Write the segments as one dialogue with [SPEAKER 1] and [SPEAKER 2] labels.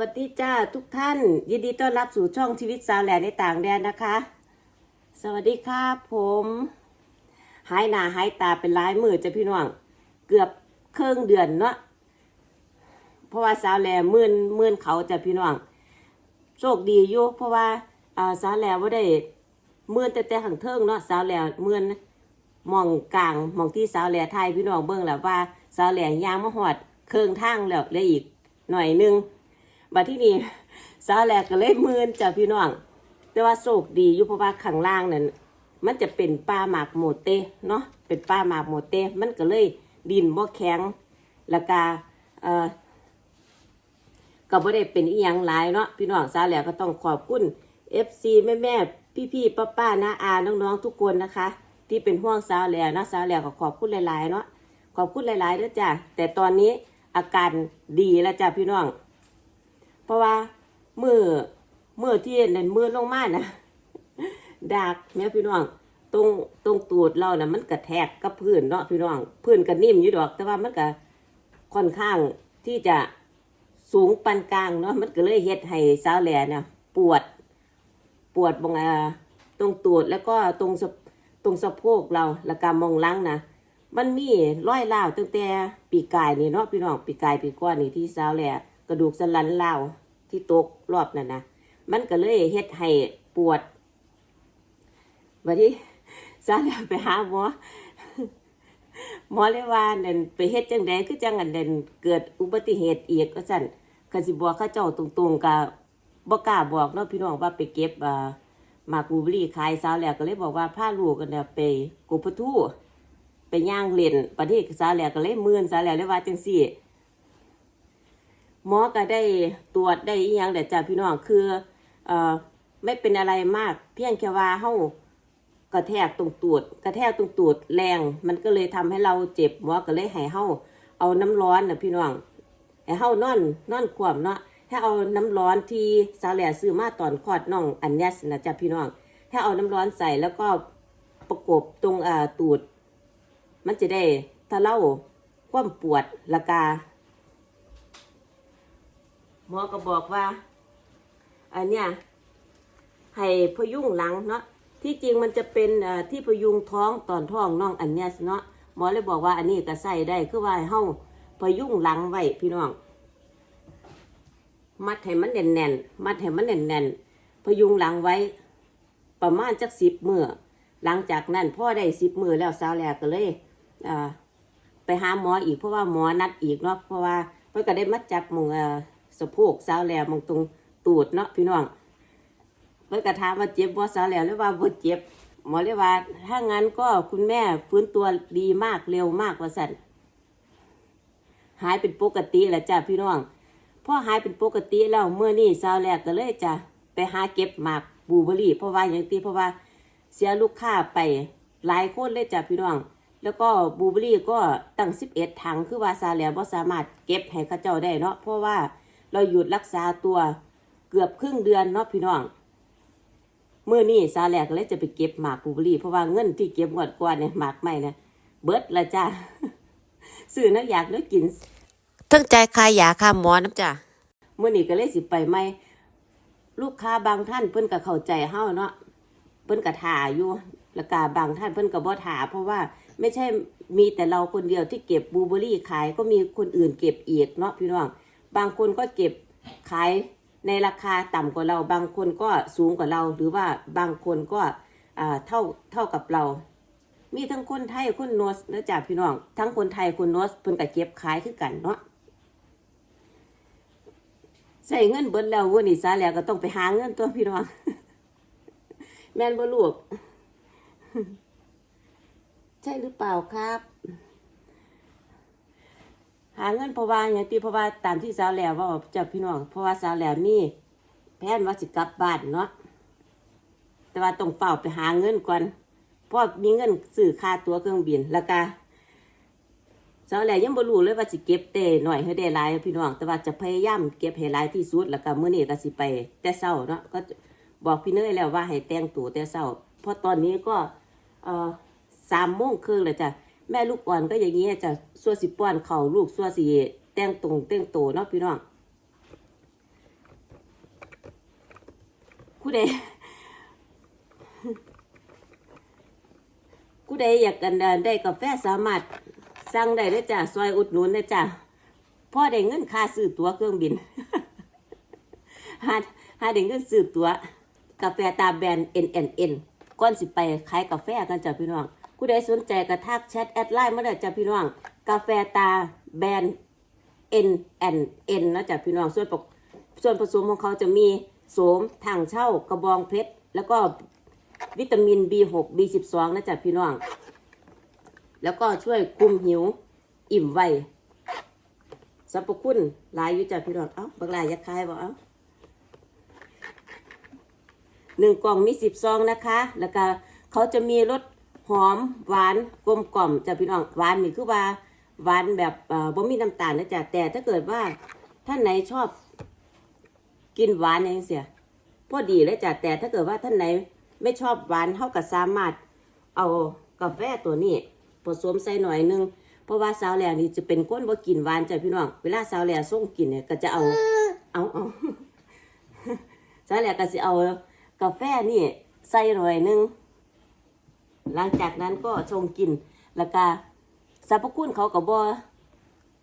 [SPEAKER 1] สวัสดีจ้าทุกท่าน ยินดีต้อนรับสู่ช่องชีวิตสาวแหล่ในต่างแดนนะคะ สวัสดีครับผม หายหน้าหายตาเป็นหลายมือจ้ะพี่น้อง เกือบครึ่งเดือนเนาะเพราะว่าสาวแหล่มื่นมื่นเขาจ้ะพี่น้องโชคดีอยู่เพราะว่าอ่าสาวแหล่ว่าได้มื่นแต่แต่ขังเทิงเนาะสาวแหล่มื่นมองกลางมองที่สาวแหล่ไทยพี่น้องเบิ่งแล้วว่าสาวแหล่ยางมาหอดเครื่องทางแล้วเลืออีกหน่อยนึง บัดที่นี่สาแหลกก็เลยมืนจ้ะพี่น้อง แต่ว่าโชคดีอยู่เพราะว่าข้างล่างนั่นมันจะเป็นป่าหมากโมเตเนาะเป็นป่าหมากโมเตมันก็เลยดินบ่แข็งแล้วก็เอ่อก็บ่ได้เป็นอีหยังหลายเนาะพี่น้องสาแหลกก็ต้องขอบคุณ FC แม่แม่พี่พี่ป้าป้าน้าอาน้องๆทุกคนนะคะ ที่เป็นห่วงสาวแหลกเนาะสาวแหลกก็ขอบคุณหลายๆเนาะขอบคุณหลายๆเด้อจ้ะแต่ตอนนี้อาการดีแล้วจ้ะพี่น้อง เพราะว่ามือมือที่เน้นมือลงมานะดากแม่พี่น้องตรงตรงตูดเรานะ่ะมันกระแทกกับพื้นเนาะพี่น้องพื้นก็นิ่มอยู่ดอก แต่ว่ามันก็ค่อนข้างที่จะสูงปานกลางเนาะมันก็เลยเฮ็ดให้สาวแหล่เนี่ยปวดปวดบงอาตรงตูดแล้วก็ตรงตรงสะโพกเราแล้วก็มองลังนะมันมีร้อยล่าวตั้งแต่ปีกายนี่เนาะพี่น้องปีกายปีก้อนนี่ที่สาวแหล่ กระดูกสันหลังล่าที่ตกรอบนั่นนะมันก็เลยเฮ็ดให้ปวดบัดนี้สาวแหล่ไปหาหมอหมอเลยว่านั่นไปเฮ็ดจังใดคือจังอันนั้นเกิดอุบัติเหตุอีกก็สั่นคันสิบอกเขาเจ้าตรงๆก็บ่กล้าบอกเนาะพี่น้องว่าไปเก็บอ่ามากบลูเบอรี่ขายสาวแล้วก็เลยบอกว่าพาลูกกันน่ะไปกุปทูไปย่างเล่นประเทศสาวแล้วก็เลยมื่นสาวแล้วเลยว่าจังซี่ หมอก็ได้ตรวจได้อีหยังแต่จ้าพี่น้องคือเอ่อไม่เป็นอะไรมาก เพียงแค่ว่าเฮากระแทกตรงตูดกระแทกตรงตูดแรง มันก็เลยทำให้เราเจ็บหมอก็เลยให้เฮาเอาน้ำร้อนนะพี่น้องให้เฮานอนนอนขวมเนาะให้เอาน้ำร้อนที่สาวแหล่ซื้อมาตอนคลอดน้องอันเนสนะจ้าพี่น้องให้เอาน้ำร้อนใส่แล้วก็ประกบตรงอ่าตูด มันจะได้ถ้าเล่าความปวดละกา หมอก็บอกว่าอันเนี้ยให้พยุงหลังเนาะที่จริงมันจะเป็นที่พยุงท้องตอนท้องน้องอันเนี้ยเนาะหมอเลยบอกว่าอันนี้ก็ใส่ได้คือว่าให้เฮาพยุงหลังไว้พี่น้อง มัดให้มันแน่นๆมัดให้มันแน่นๆพยุงหลังไว้ ประมาณจักสิบมือหลังจากนั้นพ่อได้สิบมือแล้วสาวแลก็เลยอ่าไปหาหมออีกเพราะว่าหมอนัดอีกเนาะเพราะว่าเพิ่นก็ได้มาจับหมองเอ่อ สะโพกสาวแหลมองตรงตูดเนาะพี่น้องเพิ่นก็ถามว่าเจ็บบ่สาวแหลมหรือว่าบ่เจ็บหมอเลยว่าถ้างั้นก็คุณแม่ฟื้นตัวดีมากเร็วมากว่าสั่นหายเป็นปกติแล้วจ้ะพี่น้องพอหายเป็นปกติแล้วเมื่อนี้สาวแหลกก็เลยจะไปหาเก็บหมากบูเบอรี่ เพราะว่าอย่างที่เพราะว่าเสียลูกค้าไปหลายคนเลยจ้ะพี่น้อง แล้วก็บูเบอรี่ก็ตั้ง11ถังคือว่าซาแหลบ่สามารถเก็บให้เขาเจ้าได้เนาะเพราะว่า เราหยุดรักษาตัวเกือบครึ่งเดือนเนาะพี่น้องเมื่อนี้ซาแหลกเลยจะไปเก็บหมากบลูเบอรี่เพราะว่าเงินที่เก็บงวดก่อนเนี่ยหมากใหม่เนี่ยเบิดละจ้าซื้อน้ำอยากน้ำกินทั้งใจคายยาค่าหมอน้ำจ้าเมื่อนี้ก็เลยสิไปไม่ลูกค้าบางท่านเพิ่นก็เข้าใจเฮาเนาะเพิ่นก็ถ่าอยู่แล้วก็บางท่านเพิ่นก็บ่ถ่าเพราะว่าไม่ใช่มีแต่เราคนเดียวที่เก็บบลูเบอรี่ขายก็มีคนอื่นเก็บอีกเนาะพี่น้อง บางคนก็เก็บขายในราคาต่ำกว่าเรา บางคนก็สูงกว่าเรา หรือว่าบางคนก็เท่าเท่ากับเรา มีทั้งคนไทยคนโนสนะจ๊ะพี่น้อง ทั้งคนไทยคนโนสเพิ่นก็เก็บขายคือกันเนาะใส่เงินเบิดแล้ววันนี้ซาแล้วก็ต้องไปหาเงินตัวพี่น้อง แม่นบ่ลูก ใช่หรือเปล่าครับ หาเงินเพราะว่าอย่างที่เพราะว่าตามที่สาวแหลวว่าเจ้าพี่น้องเพราะว่าสาวแหลวมีแผนว่าสิกลับบ้านเนาะแต่ว่าต้องเฝ้าไปหาเงินก่อนเพราะมีเงินซื้อค่าตั๋วเครื่องบินแล้วก็สาวแหลวยังบ่รู้เลยว่าสิเก็บเต้หน่อยให้ได้หลายพี่น้อง แต่ว่าจะพยายามเก็บให้หลายที่สุดแล้วก็มื้อนี้ก็สิไป แต่เช้าเนาะก็บอกพี่เนยแล้วว่าให้แต่งตัวแต่เช้าเพราะตอนนี้ก็เอ่อสามโมงครึ่งแล้วจ้ะ แม่ลูกอ่อนก็อย่างนี้จะส่วสิป้อนเข่าลูกส่วสิแต่งตรงแต่งโตเนาะพี่น้องผู้ใดผู้ใดอยากกันเดินได้กาแฟสามารถสั่งได้เลยจ้ะซอยอุดหนุนเลยจ้ะพ่อได้เงินค่าซื้อตั๋วเครื่องบินหาหาได้เงินซื้อตั๋วกาแฟตาแบรนด์ N N N ก่อนสิไปขายกาแฟกันจ้ะพี่น้อง ผู้ใดสนใจกระทักแชทแอดไลน์มาได้จ้ะพี่น้อง กาแฟตาแบรนด์ N N N นะจ๊ะพี่น้องส่วนประส่วนผสมของเขาจะมีโสมถังเช่ากระบองเพชร แล้วก็วิตามิน B6 B12 นะจ๊ะพี่น้อง แล้วก็ช่วยคุมหิว อิ่มไวสรรพคุณหลายอยู่จ้ะพี่น้อง เอ้าบักหลายยักคายบ่เอ้าหนึ่งกล่องมีสิบซองนะคะ แล้วก็เขาจะมีรส หอมหวานกลมกล่อมจ้ะพี่น้องหวานนี่คือว่าหวานแบบเอ่อบ่มีน้ำตาลนะจ๊ะแต่ถ้าเกิดว่าท่านไหนชอบกินหวานเองเสียพอดีเลยจ้ะแต่ถ้าเกิดว่าท่านไหนไม่ชอบหวานเท่ากับสามารถเอากาแฟตัวนี้ผสมใส่หน่อยนึงเพราะว่าสาวแหล่นี่จะเป็นคนบ่กินหวานจ้ะพี่น้องเวลาสาวแหล่ส่งกินเนี่ยก็จะเอาเอาเอาสาวแหล่ก็จะเอากาแฟนี่ใส่หน่อยนึง หลังจากนั้นก็ชงกินแล้วก็สรรพคุณเขาก็บ่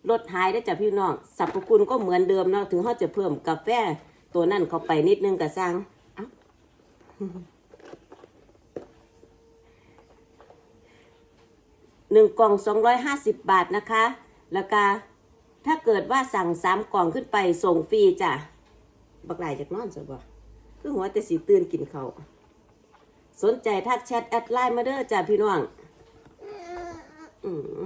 [SPEAKER 1] ลดหายได้จ้ะพี่น้องสรรพคุณก็เหมือนเดิมเนาะถึงเขาจะเพิ่มกาแฟตัวนั่นเข้าไปนิดนึงก็สร้างหนึ่งกล่องสองร้อยห้าสิบบาทนะคะ แล้วก็ถ้าเกิดว่าสั่งสามกล่องขึ้นไปส่งฟรีจ้ะ บักหลายจากนอนสบ่คือหัวแต่สีตื่นกินเขา สนใจทักแชทแอดไลน์มาเด้อจ้ะพี่น้องอืม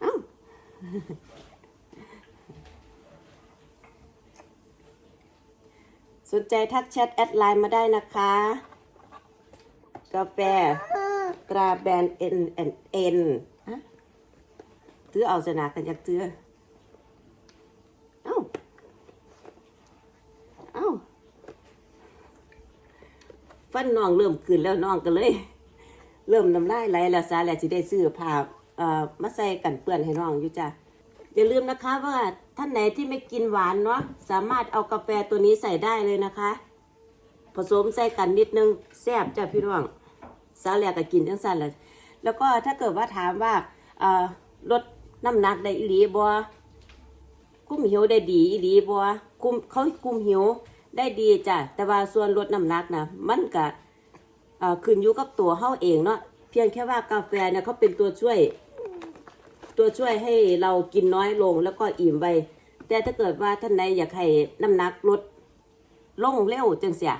[SPEAKER 1] เอ้าสนใจทักแชทแอดไลน์มาได้นะคะ กาแฟตราแบรนด์ N N N ฮะซื้อเอาสนากันอยากซื้อา เอ้า ฟันน้องเริ่มขึ้นแล้วน้องก็เลย เริ่มน้ำลายไหลแล้วซาแล้วสิได้ซื้อผ้าเอ่อมาใส่กันเปื้อนให้น้องอยู่จ้ะอย่าลืมนะคะว่าท่านไหนที่ไม่กินหวานเนาะสามารถเอากาแฟตัวนี้ใส่ได้เลยนะคะ ผสมใส่กันนิดนึงแซ่บจ้ะพี่น้องสาแหลกก็กินจังสั่นแหละแล้วก็ถ้าเกิดว่าถามว่าเอ่อลดน้ำหนักได้อีหลีบ่คุมหิวได้ดีอีหลีบัวคุมเขาคุมหิว ได้ดีจ้ะแต่ว่าส่วนลดน้ำหนักนะมันก็ขึ้นอยู่กับตัวเฮาเองเนาะเพียงแค่ว่ากาแฟเนี่ยเขาเป็นตัวช่วย ตัวช่วยให้เรากินน้อยลงแล้วก็อิ่มไวแต่ถ้าเกิดว่าท่านใดอยากให้น้ำหนักลดลงเร็วจังเสีย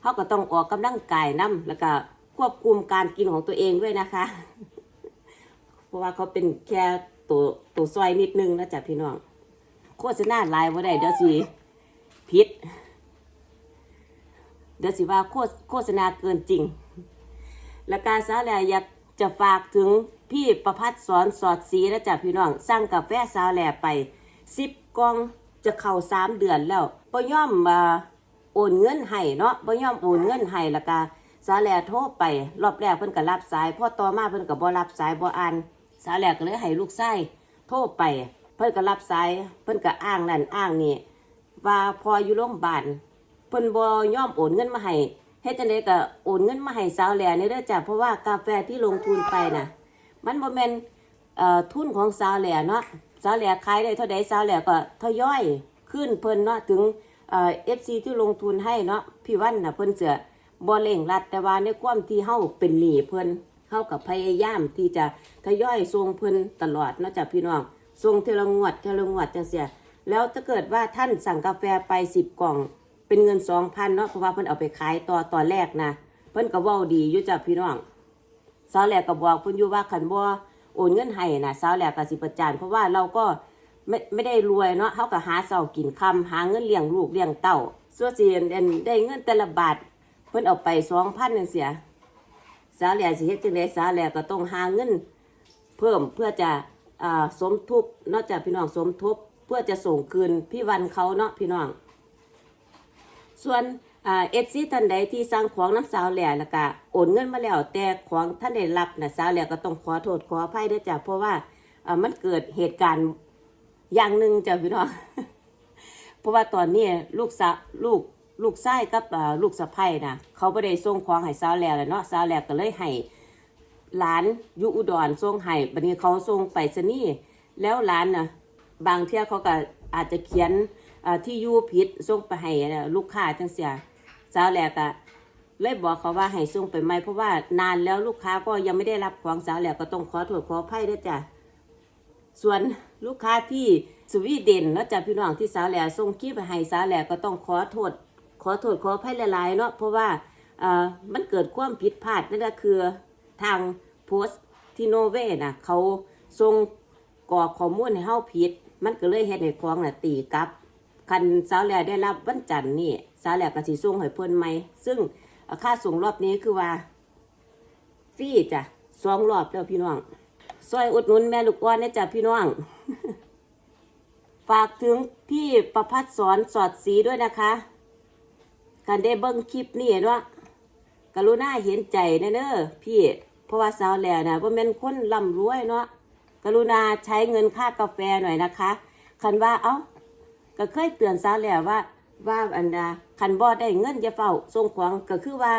[SPEAKER 1] เขาก็ต้องออกกำลังกายนํแล้วก็ควบคุมการกินของตัวเองด้วยนะคะ เพราะว่าเขาเป็นแค่ตัวตัวซอยนิดนึงนะจ๊ะพี่น้อง โฆษณาหลายว่าได้เดี๋ยวสิพิษ เดี๋ยวสิว่าโฆษณาเกินจริง และการสาแหล่อยากจะฝากถึงพี่ประพัฒสอนสอดสีนะจ๊ะพี่น้องสั่งกาแฟสาแหล่ไปสิบกล่องจะเข้าสามเดือนแล้วบ่ย่อมมาโอนเงินให้เนาะบ่ย่อมโอนเงินให้ล้วก็สาแหล่โทรไปรอบแรกเพิ่นก็รับสายพอต่อมาเพิ่นก็บ่รับสายบ่อ่านสาแหล่ก็เลยให้ลูกชายโทรไป เพิ่นก็รับสายเพิ่นก็อ้างนั่นอ้างนี่ว่าพออยู่โรงพยาบาล เพิ่นบ่ยอมโอนเงินมาให้เฮ็ดจังไดก็โอนเงินมาให้สาวแหล่นี่เด้อจ้ะเพราะว่ากาแฟที่ลงทุนไปน่ะ มันบ่แม่นเอ่อทุนของสาวแหล่เนาะสาวแหล่ขายได้เท่าใดสาวแหล่ก็ทยอยขึ้นเพิ่นเนาะถึงเอ่อ FC ที่ลงทุนให้เนาะพี่วันน่ะเพิ่นเสือบ่เร่งรัดแต่ว่าในความที่เฮาเป็นหนี้เพิ่นเฮากับพยายามที่จะทยอยส่งเพิ่นตลอดเนาะจ้ะพี่น้องส่งเทละงวดเทละงวดจังเสียแล้วถ้าเกิดว่าท่านสั่งกาแฟไปสิบกล่อง เป็นเงินสองพันเนาะเพราะว่าเพิ่นเอาไปขายต่อตอนแรกนะเพิ่นก็เว้าดีอยู่จ้ะพี่น้องสาวแหลกก็บอกเพิ่นอยู่ว่าคันบ่โอนเงินให้นะสาวแหลกก็สิประจานเพราะว่าเราก็ไม่ไม่ได้รวยเนาะเฮาก็หาเช้ากินค่ำหาเงินเลี้ยงลูกเลี้ยงเต้าส่วนสิอันได้เงินแต่ละบาทเพิ่นเอาไป2,000จังเสียสาวแหลกสิเฮ็ดจังไดสาวแหลกก็ต้องหาเงิน เพิ่มเพื่อจะอ่าสมทบนอกจากพี่น้องสมทบ เพื่อจะส่งคืนพี่วันเขาเนาะพี่น้อง ส่วนเอฟซีท่านใดที่สั่งของน้ำสาวแหล่แล้วก็โอนเงินมาแล้วแต่ของท่านได้รับนะสาวแหล่ก็ต้องขอโทษขออภัยด้วยจ้ะเพราะว่ามันเกิดเหตุการณ์อย่างหนึ่งจ้ะพี่น้องเพราะว่าตอนนี้ลูกสะลูกลูกชายกับลูกสะใภ้นะเขาไม่ได้ส่งของให้สาวแหล้วแหละเนาะสาวแหล้วก็เลยให้หลานอยู่อุดรส่งให้บัดนี้เขาส่งไปสนีย์แล้วหลานน่ะบางเที่ยเขาก็อาจจะเขียน ที่ยู่ผิดส่งไปให้ลูกค้าจังเสียสาวแหล้วก็เลยบอกเขาว่าให้ส่งไปใหมเพราะว่านานแล้วลูกค้าก็ยังไม่ได้รับของสาวแหล้วก็ต้องขอโทษขออภัยด้วยจ้ะส่วนลูกค้าที่สวีเดนเนาะจ้ะพี่น้องที่สาวแหล่ส่งคลิปไปให้สาวแหล่ก็ต้องขอโทษขอโทษขออภัยหลายๆเนาะเพราะว่าเอ่อมันเกิดความผิดพลาดนั่นก็คือทางโพสต์ที่โนเวนะเขาส่งกรอกข้อมูลให้เฮาผิด มันก็เลยเฮ็ดให้ของน่ะตีกลับ คันสาวแหล่ได้รับวันจันทร์นี่สาวแหล่ก็สิส่งให้เพิ่นใหม่ซึ่งค่าส่งรอบนี้คือว่าฟรีจ้ะสองรอบแล้วพี่น้องซอยอุดหนุนแม่ลูกอ่อนนะจ๊ะพี่น้อง ฝากถึงพี่ประพัดสอนสอดสีด้วยนะคะการได้เบิ้งคลิปนี่เนาะกรุณาเห็นใจนเนอะพี่ เพราะว่าสาวแหล่นะว่าเป็นคนร่ำรวยเนาะกรุณาใช้เงินค่ากาแฟหน่อยนะคะ คันว่าเอ้า ก็เคยเตือนสาแล่ว่า ว่าอันดาคันบ่ได้เงินอย่าเฝ้าส่งของก็คือว่า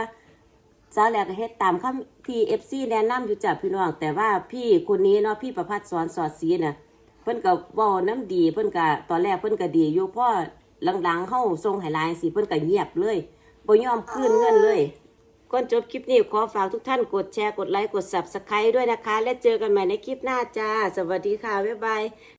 [SPEAKER 1] สาแหลกก็เฮ็ดตามคำที่เอฟซีแนะนำอยู่จ้ะพี่น้องแต่ว่าพี่คนนี้เนาะพี่ประพัฒสอนสอดสีน่ะเพิ่นก็เว้าน้ำดีเพิ่นก็ตอนแรกเพิ่นก็ดีอยู่พอหลังๆเฮาส่งให้ลายสิเพิ่นก็เงียบเลยบ่ยอมคืนเงินเลยก่อนจบคลิปนี้ขอฝากทุกท่านกดแชร์ กดไลค์ กด Subscribe ด้วยนะคะ และเจอกันใหม่ในคลิปหน้าจ้า สวัสดีค่ะ บ๊ายบาย